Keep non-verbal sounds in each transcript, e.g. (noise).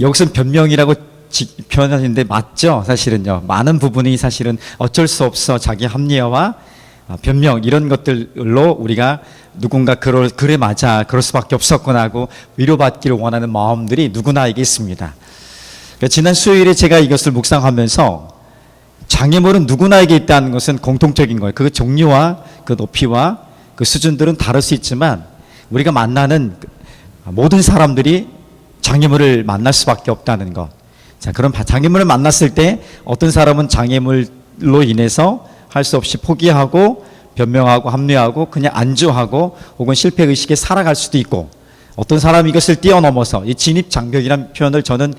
여기서 변명이라고 지- 표현하는데 맞죠? 사실은요. 많은 부분이 사실은 어쩔 수 없어 자기 합리화와 아, 변명 이런 것들로 우리가 누군가 그럴 그래 맞아 그럴 수밖에 없었구나 하고 위로받기를 원하는 마음들이 누구나에게 있습니다. 그러니까 지난 수요일에 제가 이것을 묵상하면서 장애물은 누구나에게 있다는 것은 공통적인 거예요. 그 종류와 그 높이와 그 수준들은 다를 수 있지만 우리가 만나는 그 모든 사람들이 장애물을 만날 수밖에 없다는 것. 자, 바- 장애물을 만났을 때 어떤 사람은 장애물로 인해서 할 수 없이 포기하고 변명하고 합리하고 그냥 안주하고 혹은 실패 의식에 살아갈 수도 있고 어떤 사람이 이것을 뛰어넘어서 이 진입 장벽이라는 표현을 저는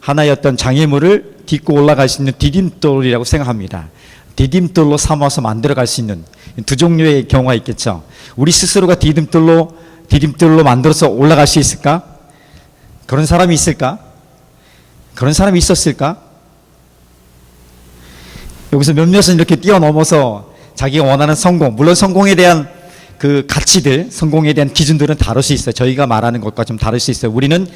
하나의 어떤 장애물을 딛고 올라갈 수 있는 디딤돌이라고 생각합니다. 디딤돌로 삼아서 만들어갈 수 있는 두 종류의 경우가 있겠죠. 우리 스스로가 디딤돌로 디딤돌로 만들어서 올라갈 수 있을까? 그런 사람이 있을까? 그런 사람이 있었을까? 여기서 몇몇은 이렇게 뛰어넘어서 자기가 원하는 성공, 물론 성공에 대한 그 가치들, 성공에 대한 기준들은 다를 수 있어요. 저희가 말하는 것과 좀 다를 수 있어요. 우리는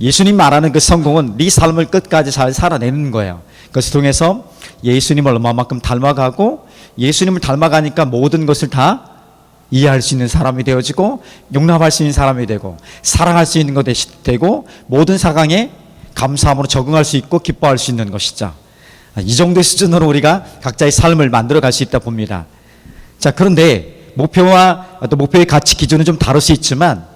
예수님 말하는 그 성공은 네 삶을 끝까지 잘 살아내는 거예요. 그것을 통해서 예수님을 얼마만큼 닮아가고 예수님을 닮아가니까 모든 것을 다 이해할 수 있는 사람이 되어지고 용납할 수 있는 사람이 되고 사랑할 수 있는 것 되고 모든 상황에 감사함으로 적응할 수 있고 기뻐할 수 있는 것이죠. 이 정도의 수준으로 우리가 각자의 삶을 만들어 갈 수 있다 봅니다. 자, 그런데 목표와 또 목표의 가치 기준은 좀 다를 수 있지만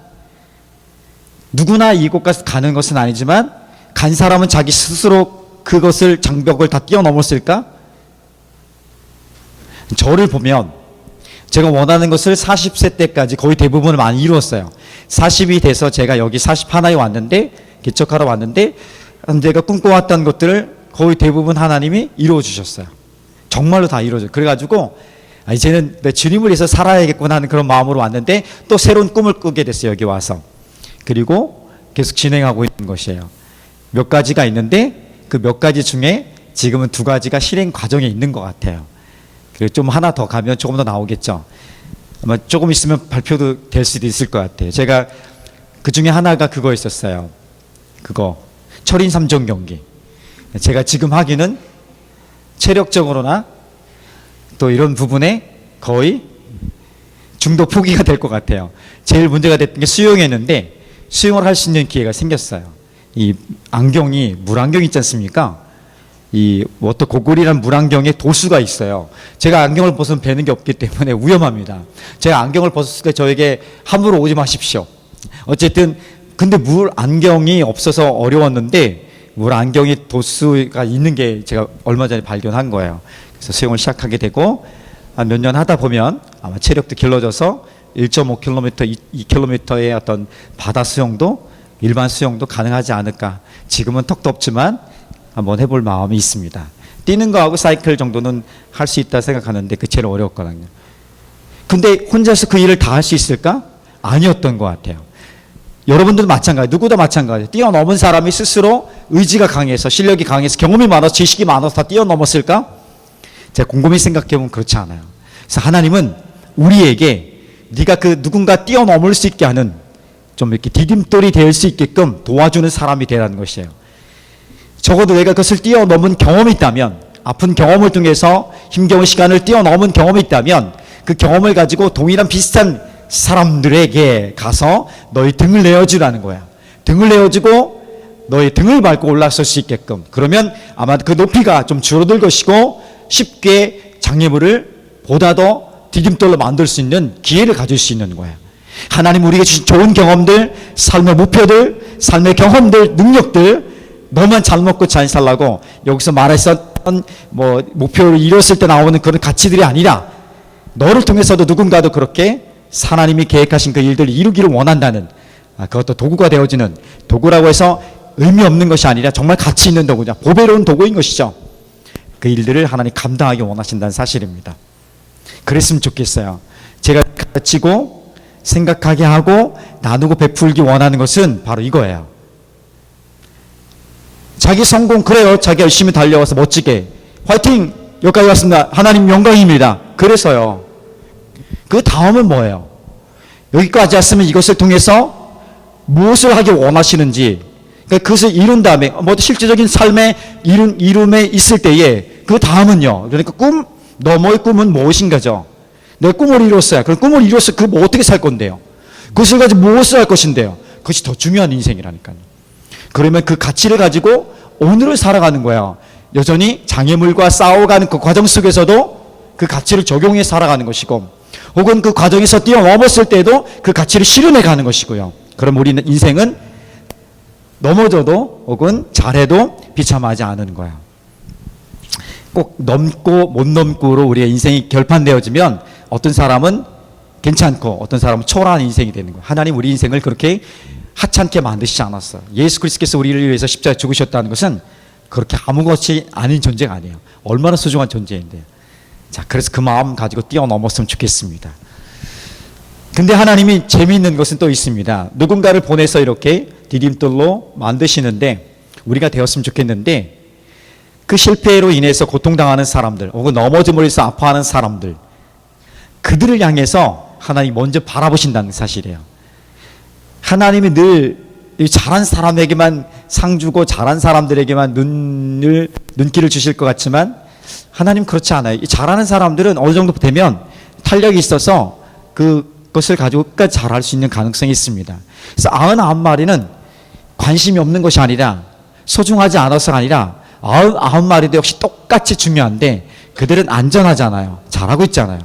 누구나 이곳까지 가는 것은 아니지만 간 사람은 자기 스스로 그것을 장벽을 다 뛰어넘었을까? 저를 보면 제가 원하는 것을 40세 때까지 거의 대부분을 많이 이루었어요. 40이 돼서 제가 여기 41에 왔는데 개척하러 왔는데 제가 꿈꿔왔던 것들을 거의 대부분 하나님이 이루어 주셨어요. 정말로 다 이루어져. 그래가지고 아, 이제는 내 주님을 위해서 살아야겠구나 하는 그런 마음으로 왔는데 또 새로운 꿈을 꾸게 됐어요. 여기 와서. 그리고 계속 진행하고 있는 것이에요. 몇 가지가 있는데 그 몇 가지 중에 지금은 두 가지가 실행 과정에 있는 것 같아요. 그리고 좀 하나 더 가면 조금 더 나오겠죠. 아마 조금 있으면 발표도 될 수도 있을 것 같아요. 제가 그 중에 하나가 그거 있었어요. 그거 철인 3종 경기. 제가 지금 하기는 체력적으로나 또 이런 부분에 거의 중도 포기가 될 것 같아요. 제일 문제가 됐던 게 수영했는데 수영을 할 수 있는 기회가 생겼어요. 이 안경이 물안경 있지 않습니까? 이 워터 고글이란 물안경에 도수가 있어요. 제가 안경을 벗으면 뵈는 게 없기 때문에 (laughs) 위험합니다. 제가 안경을 벗었을 때 저에게 함부로 오지 마십시오. 어쨌든 근데 물 안경이 없어서 어려웠는데 물 안경이 도수가 있는 게 제가 얼마 전에 발견한 거예요. 그래서 수영을 시작하게 되고 한 몇 년 하다 보면 아마 체력도 길러져서 1.5km, 2km의 어떤 바다 수영도 일반 수영도 가능하지 않을까. 지금은 턱도 없지만 한번 해볼 마음이 있습니다. 뛰는 거하고 사이클 정도는 할 수 있다 생각하는데 그 제일 어려웠거든요. 근데 혼자서 그 일을 다 할 수 있을까? 아니었던 것 같아요. 여러분들도 마찬가지, 누구도 마찬가지. 뛰어넘은 사람이 스스로 의지가 강해서 실력이 강해서 경험이 많아서 지식이 많아서 다 뛰어넘었을까? 제가 곰곰이 생각해보면 그렇지 않아요. 그래서 하나님은 우리에게 네가 그 누군가 뛰어넘을 수 있게 하는 좀 이렇게 디딤돌이 될 수 있게끔 도와주는 사람이 되라는 것이에요. 적어도 내가 그것을 뛰어넘은 경험이 있다면 아픈 경험을 통해서 힘겨운 시간을 뛰어넘은 경험이 있다면 그 경험을 가지고 동일한 비슷한 사람들에게 가서 너희 등을 내어주라는 거야. 등을 내어주고 너희 등을 밟고 올라설 수 있게끔. 그러면 아마 그 높이가 좀 줄어들 것이고 쉽게 장애물을 보다 더 디딤돌로 만들 수 있는 기회를 가질 수 있는 거야. 하나님 우리에게 주신 좋은 경험들, 삶의 목표들, 삶의 경험들, 능력들 너만 잘 먹고 잘 살라고 여기서 말했었던 뭐 목표를 이뤘을 때 나오는 그런 가치들이 아니라 너를 통해서도 누군가도 그렇게 하나님이 계획하신 그 일들을 이루기를 원한다는 아, 그것도 도구가 되어지는 도구라고 해서 의미 없는 것이 아니라 정말 가치 있는 도구냐 보배로운 도구인 것이죠. 그 일들을 하나님 감당하기 원하신다는 사실입니다. 그랬으면 좋겠어요. 제가 가르치고 생각하게 하고 나누고 베풀기 원하는 것은 바로 이거예요. 자기 성공 그래요. 자기 열심히 달려와서 멋지게 화이팅 여기까지 왔습니다. 하나님 영광입니다. 그래서요. 그 다음은 뭐예요? 여기까지 왔으면 이것을 통해서 무엇을 하기 원하시는지 그러니까 그것을 이룬 다음에 뭐 실제적인 삶의 이룬 이룸에 있을 때에 그 다음은요. 그러니까 꿈 너머의 꿈은 무엇인가죠? 내 꿈을 이뤘어요. 그럼 꿈을 이뤘어. 그뭐 어떻게 살 건데요? 그것을 가지고 무엇을 할 것인데요? 그것이 더 중요한 인생이라니까요. 그러면 그 가치를 가지고 오늘을 살아가는 거야. 여전히 장애물과 싸워가는 그 과정 속에서도 그 가치를 적용해 살아가는 것이고, 혹은 그 과정에서 뛰어넘었을 때도 그 가치를 실현해 가는 것이고요. 그럼 우리는 인생은 넘어져도 혹은 잘해도 비참하지 않은 거야. 꼭 넘고 못 넘고로 우리의 인생이 결판되어지면 어떤 사람은 괜찮고 어떤 사람은 초라한 인생이 되는 거예요. 하나님 우리 인생을 그렇게 하찮게 만드시지 않았어요. 예수 그리스도께서 우리를 위해서 십자가에 죽으셨다는 것은 그렇게 아무것이 아닌 존재가 아니에요. 얼마나 소중한 존재인데요. 자, 그래서 그 마음 가지고 뛰어넘었으면 좋겠습니다. 근데 하나님이 재미있는 것은 또 있습니다. 누군가를 보내서 이렇게 디딤돌로 만드시는데 우리가 되었으면 좋겠는데 그 실패로 인해서 고통당하는 사람들 혹은 넘어짐으로 해서 아파하는 사람들 그들을 향해서 하나님 먼저 바라보신다는 사실이에요. 하나님이 늘 잘한 사람에게만 상 주고 잘한 사람들에게만 눈을 눈길을 주실 것 같지만 하나님 그렇지 않아요. 이 잘하는 사람들은 어느 정도 되면 탄력이 있어서 그것을 가지고 끝까지 잘할 수 있는 가능성이 있습니다. 그래서 아흔아홉 마리는 관심이 없는 것이 아니라 소중하지 않아서가 아니라 아흔 아홉 마리도 역시 똑같이 중요한데 그들은 안전하잖아요. 잘하고 있잖아요.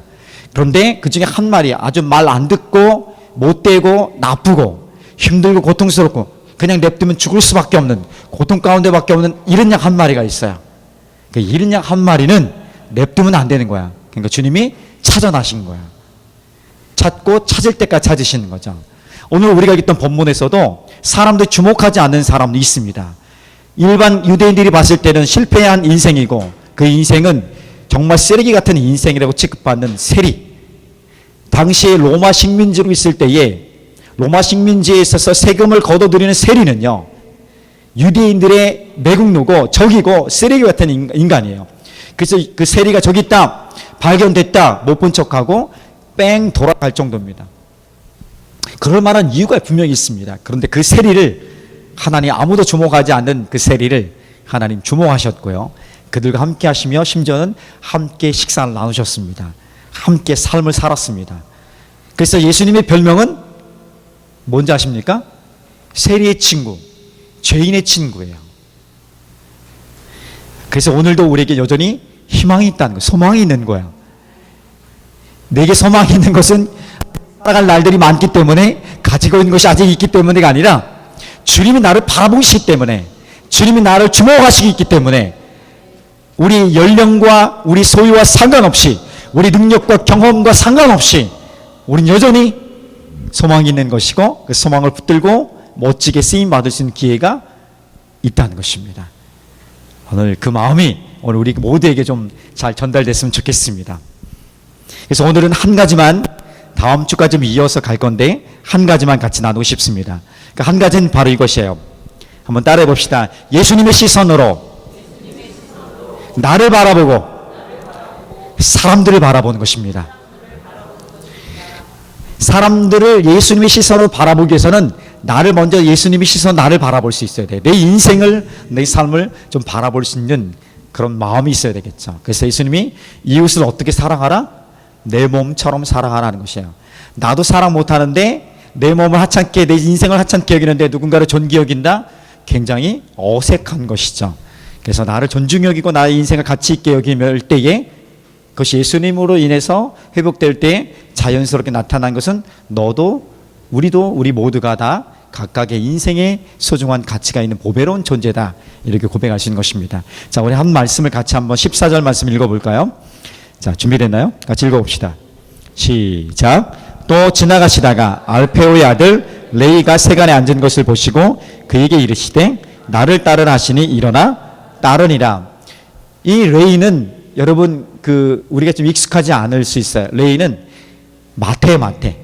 그런데 그 중에 한 마리 아주 말 안 듣고 못되고 나쁘고 힘들고 고통스럽고 그냥 냅두면 죽을 수밖에 없는 고통 가운데밖에 없는 이런 약한 마리가 있어요. 그 이런 약한 마리는 냅두면 안 되는 거야. 그러니까 주님이 찾아나신 거야. 찾고 찾을 때까지 찾으시는 거죠. 오늘 우리가 읽던 본문에서도 사람들이 주목하지 않는 사람도 있습니다. 일반 유대인들이 봤을 때는 실패한 인생이고 그 인생은 정말 쓰레기 같은 인생이라고 취급받는 세리. 당시에 로마 식민지로 있을 때에 로마 식민지에 있어서 세금을 걷어들이는 세리는요. 유대인들의 매국노고 적이고 쓰레기 같은 인- 인간이에요. 그래서 그 세리가 저기 있다 발견됐다 못 본 척하고 뺑 돌아갈 정도입니다. 그럴 만한 이유가 분명히 있습니다. 그런데 그 세리를 하나님 아무도 주목하지 않는 그 세리를 하나님 주목하셨고요. 그들과 함께 하시며 심지어는 함께 식사를 나누셨습니다. 함께 삶을 살았습니다. 그래서 예수님의 별명은 뭔지 아십니까? 세리의 친구, 죄인의 친구예요. 그래서 오늘도 우리에게 여전히 희망이 있다는 거, 소망이 있는 거야. 내게 소망이 있는 것은 살아갈 날들이 많기 때문에 가지고 있는 것이 아직 있기 때문에가 아니라 주님이 나를 바라보시기 때문에 주님이 나를 주목하시기 때문에 우리 연령과 우리 소유와 상관없이 우리 능력과 경험과 상관없이 우리는 여전히 소망이 있는 것이고 그 소망을 붙들고 멋지게 쓰임 받을 수 있는 기회가 있다는 것입니다. 오늘 그 마음이 오늘 우리 모두에게 좀 잘 전달됐으면 좋겠습니다. 그래서 오늘은 한 가지만 다음 주까지 좀 이어서 갈 건데 한 가지만 같이 나누고 싶습니다. 그 한 가지는 바로 이것이에요. 한번 따라해 봅시다. 예수님의 시선으로 나를 바라보고 사람들을 바라보는 것입니다. 사람들을 예수님의 시선으로 바라보기 위해서는 나를 먼저 예수님의 시선 나를 바라볼 수 있어야 돼. 내 인생을 내 삶을 좀 바라볼 수 있는 그런 마음이 있어야 되겠죠. 그래서 예수님이 이웃을 어떻게 사랑하라? 내 몸처럼 사랑하라는 것이에요. 나도 사랑 못하는데 내 몸을 하찮게 내 인생을 하찮게 여기는데 누군가를 존귀 여긴다? 굉장히 어색한 것이죠. 그래서 나를 존중 여기고 나의 인생을 가치 있게 여기면 때에 그것이 예수님으로 인해서 회복될 때 자연스럽게 나타난 것은 너도 우리도 우리 모두가 다 각각의 인생에 소중한 가치가 있는 보배로운 존재다. 이렇게 고백하시는 것입니다. 자, 우리 한 말씀을 같이 한번 14절 말씀 읽어볼까요? 자, 준비됐나요? 같이 읽어봅시다. 시작. 또 지나가시다가 알페오의 아들 레이가 세간에 앉은 것을 보시고 그에게 이르시되 나를 따르라 하시니 일어나 따르니라. 이 레이는 여러분 그 우리가 좀 익숙하지 않을 수 있어요. 레이는 마태 마태.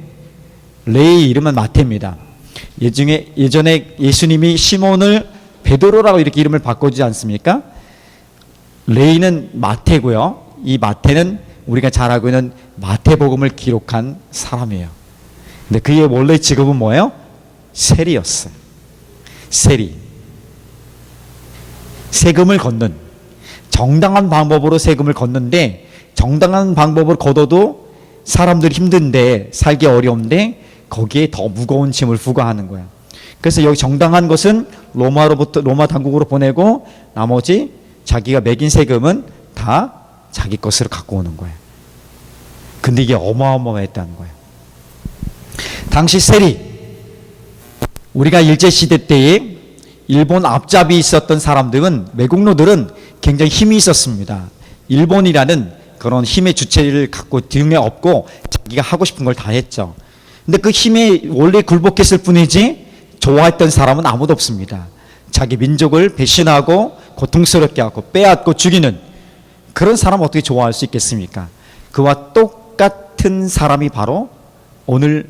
레이 이름은 마태입니다. 예중에 예전에 예수님이 시몬을 베드로라고 이렇게 이름을 바꾸지 않습니까? 레이는 마태고요. 이 마태는 우리가 잘 알고 있는 마태복음을 기록한 사람이에요. 근데 그의 원래 직업은 뭐예요? 세리였어요. 세리. 세금을 걷는 정당한 방법으로 세금을 걷는데 정당한 방법을 걷어도 사람들이 힘든데 살기 어려운데 거기에 더 무거운 짐을 부과하는 거야. 그래서 여기 정당한 것은 로마로부터 로마 당국으로 보내고 나머지 자기가 매긴 세금은 다 자기 것으로 갖고 오는 거예요. 근데 이게 어마어마했다는 거예요. 당시 세리 우리가 일제 시대 때에 일본 앞잡이 있었던 사람들은 외국노들은 굉장히 힘이 있었습니다. 일본이라는 그런 힘의 주체를 갖고 등에 업고 자기가 하고 싶은 걸 다 했죠. 근데 그 힘에 원래 굴복했을 뿐이지 좋아했던 사람은 아무도 없습니다. 자기 민족을 배신하고 고통스럽게 하고 빼앗고 죽이는 그런 사람 어떻게 좋아할 수 있겠습니까? 그와 똑같은 사람이 바로 오늘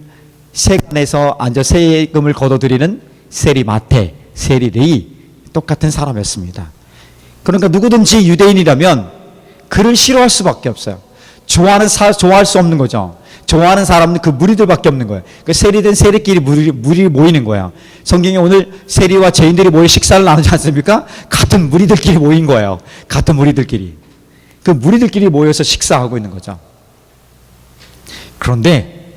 세간에서 앉아 세금을 걷어들이는 세리 마테, 세리 레이 똑같은 사람이었습니다. 그러니까 누구든지 유대인이라면 그를 싫어할 수밖에 없어요. 좋아하는 사, 좋아할 수 없는 거죠. 좋아하는 사람은 그 무리들밖에 없는 거예요. 그 세리된 세리끼리 무리, 무리 모이는 거예요. 성경에 오늘 세리와 죄인들이 모여 식사를 나누지 않습니까? 같은 무리들끼리 모인 거예요. 같은 무리들끼리. 그 무리들끼리 모여서 식사하고 있는 거죠. 그런데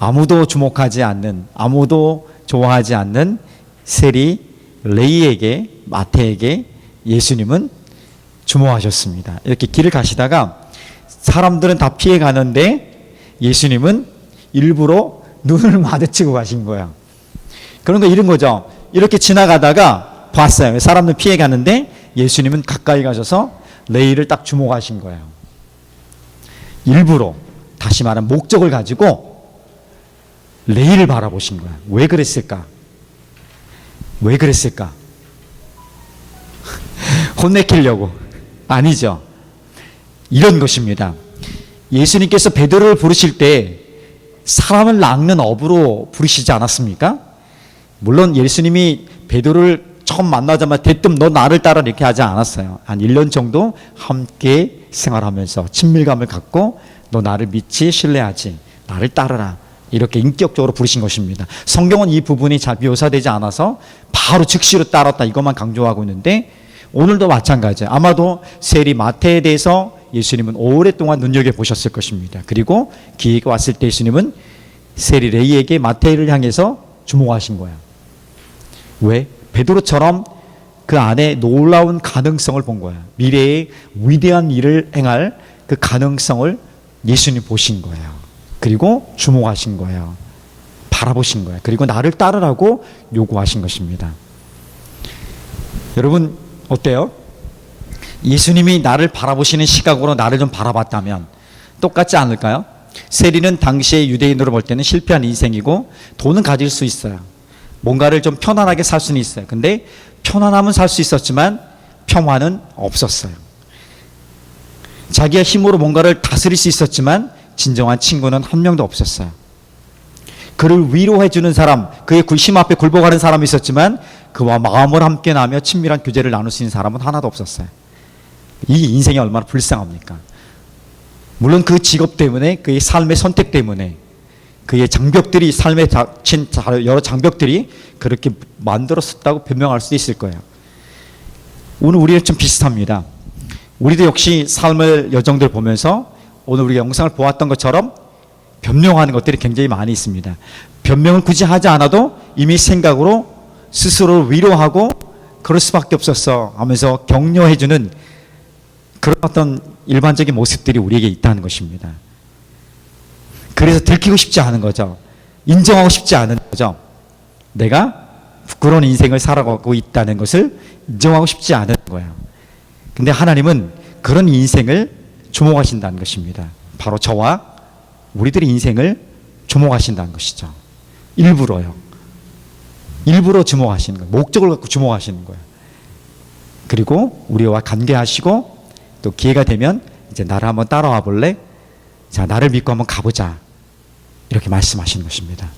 아무도 주목하지 않는, 아무도 좋아하지 않는 세리 레이에게, 마태에게 예수님은 주목하셨습니다. 이렇게 길을 가시다가 사람들은 다 피해 가는데 예수님은 일부러 눈을 (laughs) 마주치고 가신 거예요. 그런 거 이런 거죠. 이렇게 지나가다가 봤어요. 사람들 피해 가는데 예수님은 가까이 가셔서 레이를 딱 주목하신 거예요. 일부러 다시 말하면 목적을 가지고 레이를 바라보신 거예요. 왜 그랬을까? 왜 그랬을까? 혼내키려고. 아니죠. 이런 것입니다. 예수님께서 베드로를 부르실 때 사람을 낚는 업으로 부르시지 않았습니까? 물론 예수님이 베드로를 처음 만나자마자 대뜸 너 나를 따라 이렇게 하지 않았어요. 한 1년 정도 함께 생활하면서 친밀감을 갖고 너 나를 믿지 신뢰하지 나를 따르라 이렇게 인격적으로 부르신 것입니다. 성경은 이 부분이 잘 묘사되지 않아서 바로 즉시로 따랐다 이것만 강조하고 있는데 오늘도 마찬가지예요. 아마도 세리 마태에 대해서 예수님은 오랫동안 눈여겨 보셨을 것입니다. 그리고 기회가 왔을 때 예수님은 세리 레이에게 마태를 향해서 주목하신 거예요. 왜? 베드로처럼 그 안에 놀라운 가능성을 본 거예요. 미래의 위대한 일을 행할 그 가능성을 예수님 보신 거예요. 그리고 주목하신 거예요. 바라보신 거예요. 그리고 나를 따르라고 요구하신 것입니다. 여러분, 어때요? 예수님이 나를 바라보시는 시각으로 나를 좀 바라봤다면 똑같지 않을까요? 세리는 당시의 유대인으로 볼 때는 실패한 인생이고 돈은 가질 수 있어요. 뭔가를 좀 편안하게 살 수는 있어요. 근데 편안함은 살 수 있었지만 평화는 없었어요. 자기의 힘으로 뭔가를 다스릴 수 있었지만 진정한 친구는 한 명도 없었어요. 그를 위로해 주는 사람, 그의 굴심 앞에 굴복하는 사람이 있었지만 그와 마음을 함께 나며 친밀한 교제를 나눌 수 있는 사람은 하나도 없었어요. 이 인생이 얼마나 불쌍합니까? 물론 그 직업 때문에 그의 삶의 선택 때문에 그의 장벽들이 삶에 닥친 여러 장벽들이 그렇게 만들었었다고 변명할 수도 있을 거예요. 오늘 우리는 좀 비슷합니다. 우리도 역시 삶의 여정들 보면서 오늘 우리가 영상을 보았던 것처럼 변명하는 것들이 굉장히 많이 있습니다. 변명을 굳이 하지 않아도 이미 생각으로 스스로를 위로하고 그럴 수밖에 없었어 하면서 격려해주는 그런 어떤 일반적인 모습들이 우리에게 있다는 것입니다. 그래서 들키고 싶지 않은 거죠. 인정하고 싶지 않은 거죠. 내가 부끄러운 인생을 살아가고 있다는 것을 인정하고 싶지 않은 거예요. 근데 하나님은 그런 인생을 주목하신다는 것입니다. 바로 저와 우리들의 인생을 주목하신다는 것이죠. 일부러요. 일부러 주목하시는 거예요. 목적을 갖고 주목하시는 거예요. 그리고 우리와 관계하시고 또 기회가 되면 이제 나를 한번 따라와 볼래? 자, 나를 믿고 한번 가보자. 이렇게 말씀하시는 것입니다.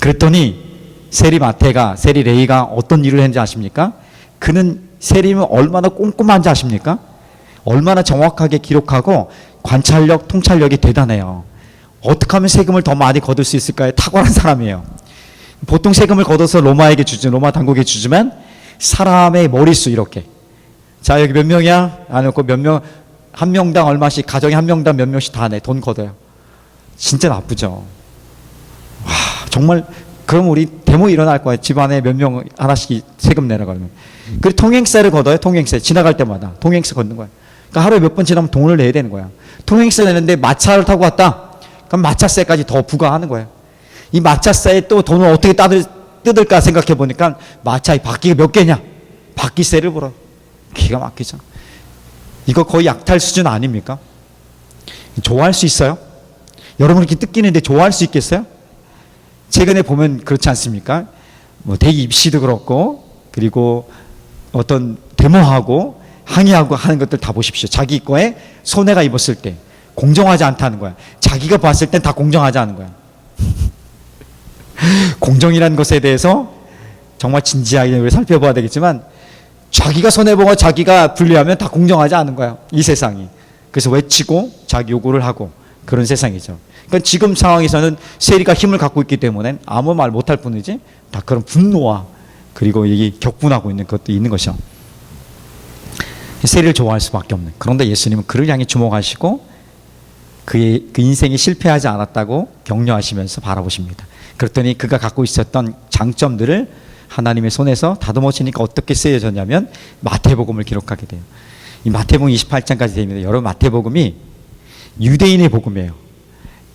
그랬더니 세리 마태가 세리 레이가 어떤 일을 했는지 아십니까? 그는 세리면 얼마나 꼼꼼한지 아십니까? 얼마나 정확하게 기록하고 관찰력, 통찰력이 대단해요. 어떻게 하면 세금을 더 많이 거둘 수 있을까요? 탁월한 사람이에요. 보통 세금을 걷어서 로마에게 주지, 로마 당국에 주지만 사람의 머릿수 이렇게. 자, 여기 몇 명이야? 안 놓고 몇 명, 한 명당 얼마씩, 가정에 한 명당 몇 명씩 다 내. 돈 걷어요. 진짜 나쁘죠. 와, 정말, 그럼 우리 데모 일어날 거예요. 집안에 몇 명 하나씩 세금 내라 그러면. 그리고 통행세를 걷어요. 통행세. 지나갈 때마다. 통행세 걷는 거야. 그러니까 하루에 몇 번 지나면 돈을 내야 되는 거야. 통행세 내는데 마차를 타고 왔다? 그럼 마차세까지 더 부과하는 거예요. 이 마차세에 또 돈을 어떻게 따들, 뜯을까 생각해 보니까 마차의 바퀴가 몇 개냐? 바퀴세를 물어. 기가 막히죠. 이거 거의 약탈 수준 아닙니까? 좋아할 수 있어요? 여러분 이렇게 뜯기는데 좋아할 수 있겠어요? 최근에 보면 그렇지 않습니까? 뭐 대기 입시도 그렇고 그리고 어떤 데모하고 항의하고 하는 것들 다 보십시오. 자기 거에 손해가 입었을 때 공정하지 않다는 거야. 자기가 봤을 땐 다 공정하지 않은 거야. 공정이라는 것에 대해서 정말 진지하게 살펴봐야 되겠지만 자기가 손해보고 자기가 불리하면 다 공정하지 않은 거야. 이 세상이. 그래서 외치고 자기 요구를 하고 그런 세상이죠. 그러니까 지금 상황에서는 세리가 힘을 갖고 있기 때문에 아무 말 못할 뿐이지 다 그런 분노와 그리고 이 격분하고 있는 것도 있는 것이죠. 세리를 좋아할 수밖에 없는. 그런데 예수님은 그를 향해 주목하시고 그의 그 인생이 실패하지 않았다고 격려하시면서 바라보십니다. 그랬더니 그가 갖고 있었던 장점들을 하나님의 손에서 다듬어 지니까 어떻게 쓰여졌냐면 마태복음을 기록하게 돼요. 이 마태복음 28장까지 됩니다. 여러분 마태복음이 유대인의 복음이에요.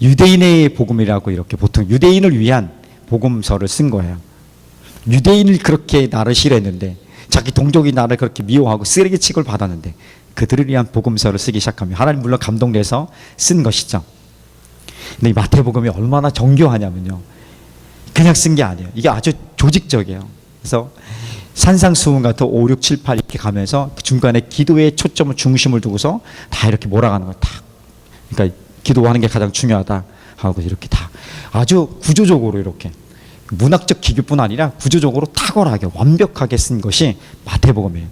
유대인의 복음이라고 이렇게 보통 유대인을 위한 복음서를 쓴 거예요. 유대인을 그렇게 나를 싫어했는데 자기 동족이 나를 그렇게 미워하고 쓰레기 취급을 받았는데 그들을 위한 복음서를 쓰기 시작하면 하나님 물론 감동돼서 쓴 것이죠. 근데 이 마태복음이 얼마나 정교하냐면요. 그냥 쓴 게 아니에요. 이게 아주 조직적이에요. 그래서 산상수훈 같은 5, 6, 7, 8 이렇게 가면서 그 중간에 기도의 초점을 중심을 두고서 다 이렇게 몰아가는 거예요. 다. 그러니까 기도하는 게 가장 중요하다 하고 이렇게 다 아주 구조적으로 이렇게 문학적 기교뿐 아니라 구조적으로 탁월하게 완벽하게 쓴 것이 마태복음이에요.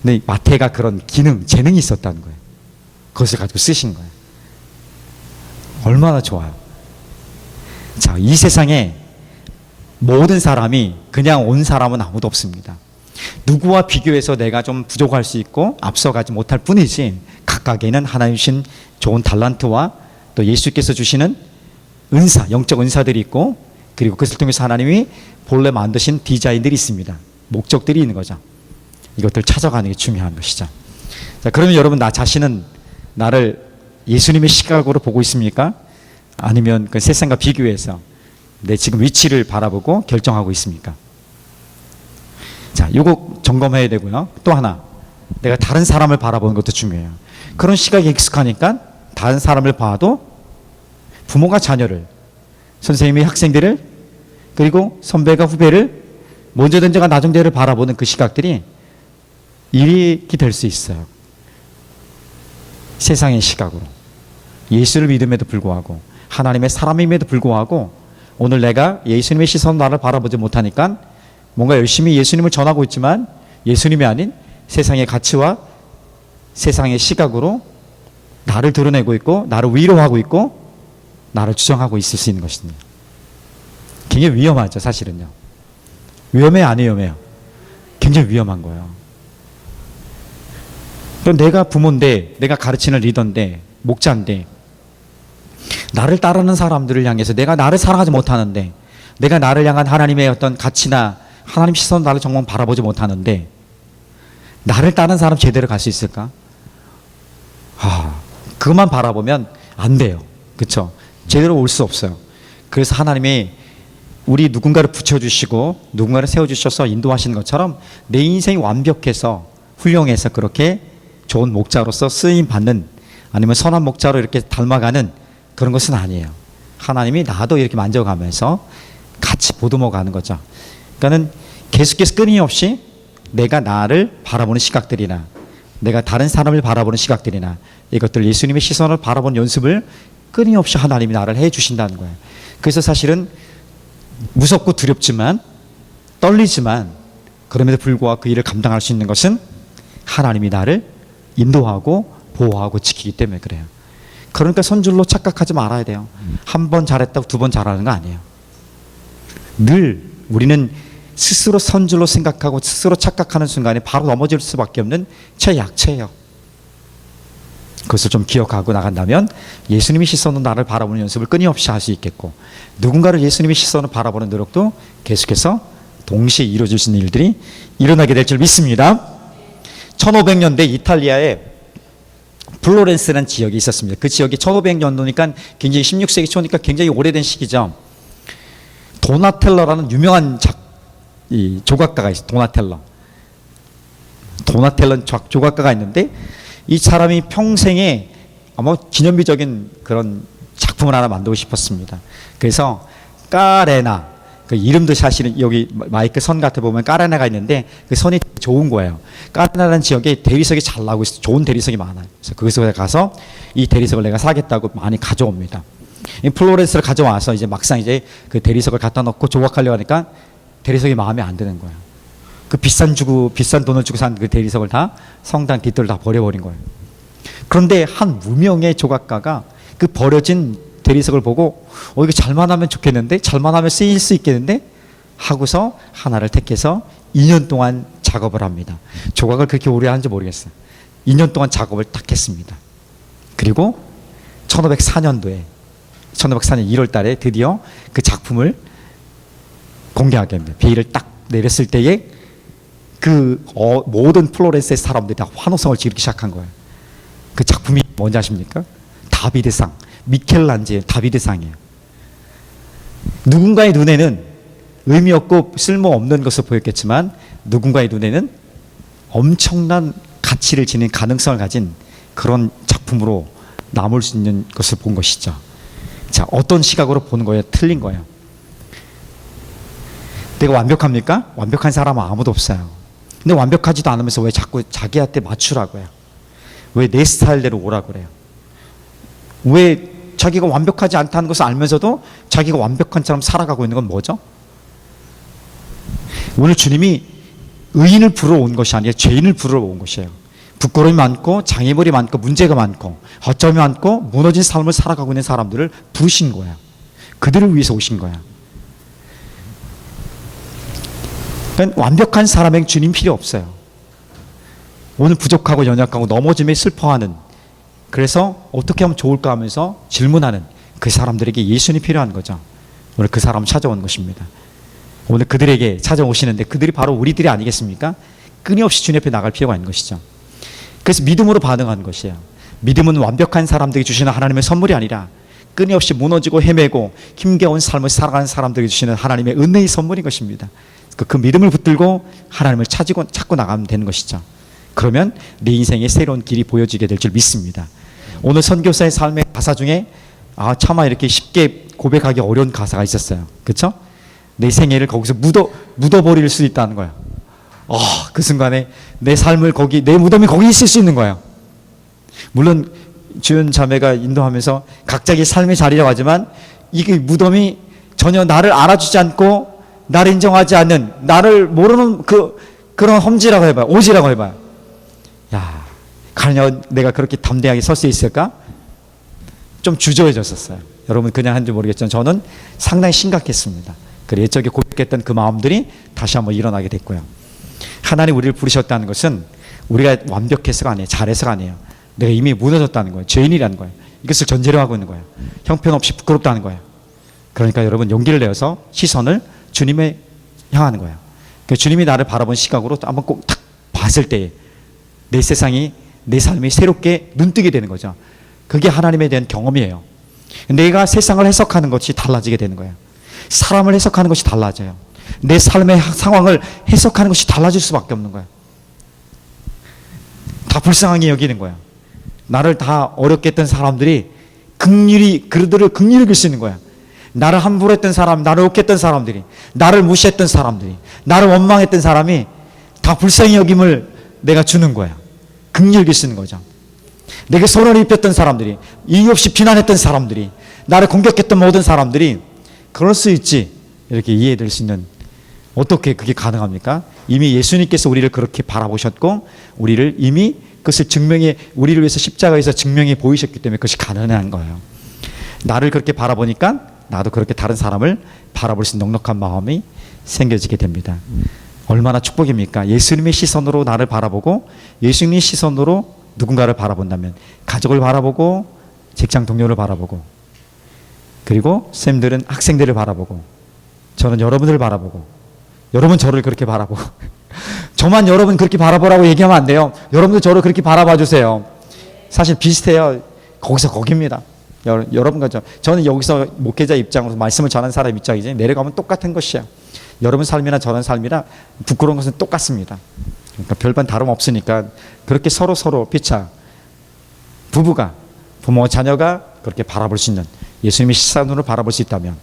근데 이 마태가 그런 기능, 재능이 있었다는 거예요. 그것을 가지고 쓰신 거예요. 얼마나 좋아요. 자, 이 세상에 모든 사람이 그냥 온 사람은 아무도 없습니다. 누구와 비교해서 내가 좀 부족할 수 있고 앞서가지 못할 뿐이지 각각에는 하나님 주신 좋은 달란트와 또 예수께서 주시는 은사, 영적 은사들이 있고 그리고 그것을 통해서 하나님이 본래 만드신 디자인들이 있습니다. 목적들이 있는 거죠. 이것들 찾아가는 게 중요한 것이죠. 자, 그러면 여러분 나 자신은 나를 예수님의 시각으로 보고 있습니까? 아니면 그 세상과 비교해서 내 지금 위치를 바라보고 결정하고 있습니까? 자, 요거 점검해야 되고요. 또 하나, 내가 다른 사람을 바라보는 것도 중요해요. 그런 시각에 익숙하니까 다른 사람을 봐도 부모가 자녀를, 선생님이 학생들을, 그리고 선배가 후배를, 먼저 된 자가 나중 자를 바라보는 그 시각들이 일이 될 수 있어요. 세상의 시각으로. 예수를 믿음에도 불구하고, 하나님의 사람임에도 불구하고, 오늘 내가 예수님의 시선 나를 바라보지 못하니까 뭔가 열심히 예수님을 전하고 있지만 예수님이 아닌 세상의 가치와 세상의 시각으로 나를 드러내고 있고 나를 위로하고 있고 나를 주장하고 있을 수 있는 것입니다. 굉장히 위험하죠, 사실은요. 위험해 안 위험해요? 굉장히 위험한 거예요. 그럼 내가 부모인데, 내가 가르치는 리더인데, 목자인데, 나를 따르는 사람들을 향해서 내가 나를 사랑하지 못하는데, 내가 나를 향한 하나님의 어떤 가치나 하나님 시선 나를 정말 바라보지 못하는데, 나를 따르는 사람 제대로 갈 수 있을까? 아, 그것만 바라보면 안 돼요. 그쵸? 제대로 올 수 없어요. 그래서 하나님이 우리 누군가를 붙여주시고 누군가를 세워주셔서 인도하시는 것처럼 내 인생이 완벽해서 훌륭해서 그렇게 좋은 목자로서 쓰임 받는 아니면 선한 목자로 이렇게 닮아가는 그런 것은 아니에요. 하나님이 나도 이렇게 만져가면서 같이 보듬어 가는 거죠. 그러니까는 계속해서 끊임없이 내가 나를 바라보는 시각들이나 내가 다른 사람을 바라보는 시각들이나 이것들 예수님의 시선을 바라보는 연습을 끊임없이 하나님이 나를 해 주신다는 거예요. 그래서 사실은 무섭고 두렵지만 떨리지만 그럼에도 불구하고 그 일을 감당할 수 있는 것은 하나님이 나를 인도하고 보호하고 지키기 때문에 그래요. 그러니까 선줄로 착각하지 말아야 돼요. 한 번 잘했다고 두 번 잘하는 거 아니에요. 늘 우리는 스스로 선줄로 생각하고 스스로 착각하는 순간에 바로 넘어질 수밖에 없는 최약체예요. 그것을 좀 기억하고 나간다면 예수님의 시선으로 나를 바라보는 연습을 끊임없이 할 수 있겠고 누군가를 예수님의 시선으로 바라보는 노력도 계속해서 동시에 이루어질 수 있는 일들이 일어나게 될 줄 믿습니다. 1500년대 이탈리아에 플로렌스라는 지역이 있었습니다. 그 지역이 1500년도니까 굉장히 16세기 초니까 굉장히 오래된 시기죠. 도나텔러라는 유명한 작, 이 조각가가 있어요. 도나텔러. 도나텔러 작- 조각가가 있는데 이 사람이 평생에 아마 기념비적인 그런 작품을 하나 만들고 싶었습니다. 그래서 까레나 그 이름도 사실은 여기 마이크 선 같아 보면 까레나가 있는데 그 선이 좋은 거예요. 까레나라는 지역에 대리석이 잘 나오고 있어 좋은 대리석이 많아요. 그래서 거기서 가서 이 대리석을 내가 사겠다고 많이 가져옵니다. 이 플로렌스를 가져와서 이제 막상 이제 그 대리석을 갖다 놓고 조각하려고 하니까 대리석이 마음에 안 드는 거예요. 그 비싼 주고 비싼 돈을 주고 산 그 대리석을 다 성당 뒷뜰 다 버려버린 거예요. 그런데 한 무명의 조각가가 그 버려진 대리석을 보고 어 이거 잘만 하면 좋겠는데 잘만 하면 쓰일 수 있겠는데 하고서 하나를 택해서 2년 동안 작업을 합니다. 조각을 그렇게 오래 하는지 모르겠어요. 2년 동안 작업을 딱 했습니다. 그리고 1504년도에 1504년 1월 달에 드디어 그 작품을 공개하게 합니다. 베일을 딱 내렸을 때에 그 어, 모든 플로렌스의 사람들이 다 환호성을 지르기 시작한 거예요. 그 작품이 뭔지 아십니까? 다비드상, 미켈란지의 다비드상이에요. 누군가의 눈에는 의미 없고 쓸모 없는 것을 보였겠지만 누군가의 눈에는 엄청난 가치를 지닌 가능성을 가진 그런 작품으로 남을 수 있는 것을 본 것이죠. 자, 어떤 시각으로 보는 거예요? 틀린 거예요. 내가 완벽합니까? 완벽한 사람은 아무도 없어요. 근데 완벽하지도 않으면서 왜 자꾸 자기한테 맞추라고 해요? 왜 내 스타일대로 오라고 그래요? 왜 자기가 완벽하지 않다는 것을 알면서도 자기가 완벽한 처럼 살아가고 있는 건 뭐죠? 오늘 주님이 의인을 부르러 온 것이 아니라 죄인을 부르러 온 것이에요. 부끄러움이 많고 장애물이 많고 문제가 많고 허점이 많고 무너진 삶을 살아가고 있는 사람들을 부르신 거야. 그들을 위해서 오신 거야. 그러니까 완벽한 사람에게 주님 필요 없어요. 오늘 부족하고 연약하고 넘어짐에 슬퍼하는 그래서 어떻게 하면 좋을까 하면서 질문하는 그 사람들에게 예수님이 필요한 거죠. 오늘 그 사람 찾아온 것입니다. 오늘 그들에게 찾아오시는데 그들이 바로 우리들이 아니겠습니까? 끊임없이 주님 앞에 나갈 필요가 있는 것이죠. 그래서 믿음으로 반응하는 것이에요. 믿음은 완벽한 사람들이 주시는 하나님의 선물이 아니라 끊임없이 무너지고 헤매고 힘겨운 삶을 살아가는 사람들이 주시는 하나님의 은혜의 선물인 것입니다. 그, 그 믿음을 붙들고 하나님을 찾고 찾고 나가면 되는 것이죠. 그러면 내 인생의 새로운 길이 보여지게 될 줄 믿습니다. 오늘 선교사의 삶의 가사 중에 아 차마 이렇게 쉽게 고백하기 어려운 가사가 있었어요. 그렇죠? 내 생애를 거기서 묻어 묻어버릴 수 있다는 거야. 어, 그 순간에 내 삶을 거기 내 무덤이 거기 있을 수 있는 거야. 물론 주연 자매가 인도하면서 각자의 삶의 자리라고 하지만 이게 무덤이 전혀 나를 알아주지 않고 나를 인정하지 않는 나를 모르는 그 그런 험지라고 해봐요. 오지라고 해봐요. 야, 가냐 내가 그렇게 담대하게 설 수 있을까? 좀 주저해졌었어요. 여러분 그냥 한지 모르겠지만 저는 상당히 심각했습니다. 그 옛적에 고백했던 그 마음들이 다시 한번 일어나게 됐고요. 하나님 우리를 부르셨다는 것은 우리가 완벽해서가 아니에요. 잘해서가 아니에요. 내가 이미 무너졌다는 거예요. 죄인이라는 거예요. 이것을 전제로 하고 있는 거예요. 형편없이 부끄럽다는 거예요. 그러니까 여러분 용기를 내어서 시선을 주님에 향하는 거예요. 그 주님이 나를 바라본 시각으로 또 한번 꼭딱 봤을 때 내 세상이 내 삶이 새롭게 눈뜨게 되는 거죠. 그게 하나님에 대한 경험이에요. 내가 세상을 해석하는 것이 달라지게 되는 거예요. 사람을 해석하는 것이 달라져요. 내 삶의 상황을 해석하는 것이 달라질 수밖에 없는 거예요. 다 불쌍하게 여기는 거야. 나를 다 어렵게 했던 사람들이 극률이 그들을 극률히 여길 수 있는 거야. 나를 함부로 했던 사람, 나를 욕했던 사람들이, 나를 무시했던 사람들이, 나를 원망했던 사람이 다 불쌍히 여김을 내가 주는 거야. 수 있는 거죠. 내게 손을 입혔던 사람들이, 이유 없이 비난했던 사람들이, 나를 공격했던 모든 사람들이 그럴 수 있지. 이렇게 이해될 수 있는 어떻게 그게 가능합니까? 이미 예수님께서 우리를 그렇게 바라보셨고 우리를 이미 그것을 증명해 우리를 위해서 십자가에서 증명해 보이셨기 때문에 그것이 가능한 거예요. 나를 그렇게 바라보니까 나도 그렇게 다른 사람을 바라볼 수 있는 넉넉한 마음이 생겨지게 됩니다. 얼마나 축복입니까? 예수님의 시선으로 나를 바라보고 예수님의 시선으로 누군가를 바라본다면 가족을 바라보고 직장 동료를 바라보고 그리고 쌤들은 학생들을 바라보고 저는 여러분을 바라보고 여러분 저를 그렇게 바라보고 (laughs) 저만 여러분 그렇게 바라보라고 얘기하면 안 돼요. 여러분도 저를 그렇게 바라봐 주세요. 사실 비슷해요. 거기서 거기입니다. 여, 여러분과 저 저는 여기서 목회자 입장으로 말씀을 전하는 사람 입장이지 내려가면 똑같은 것이야. 여러분 삶이나 저런 삶이나 부끄러운 것은 똑같습니다. 그러니까 별반 다름 없으니까 그렇게 서로 서로 피차 부부가 부모 자녀가 그렇게 바라볼 수 있는 예수님의 시선으로 바라볼 수 있다면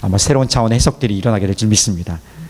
아마 새로운 차원의 해석들이 일어나게 될 줄 믿습니다.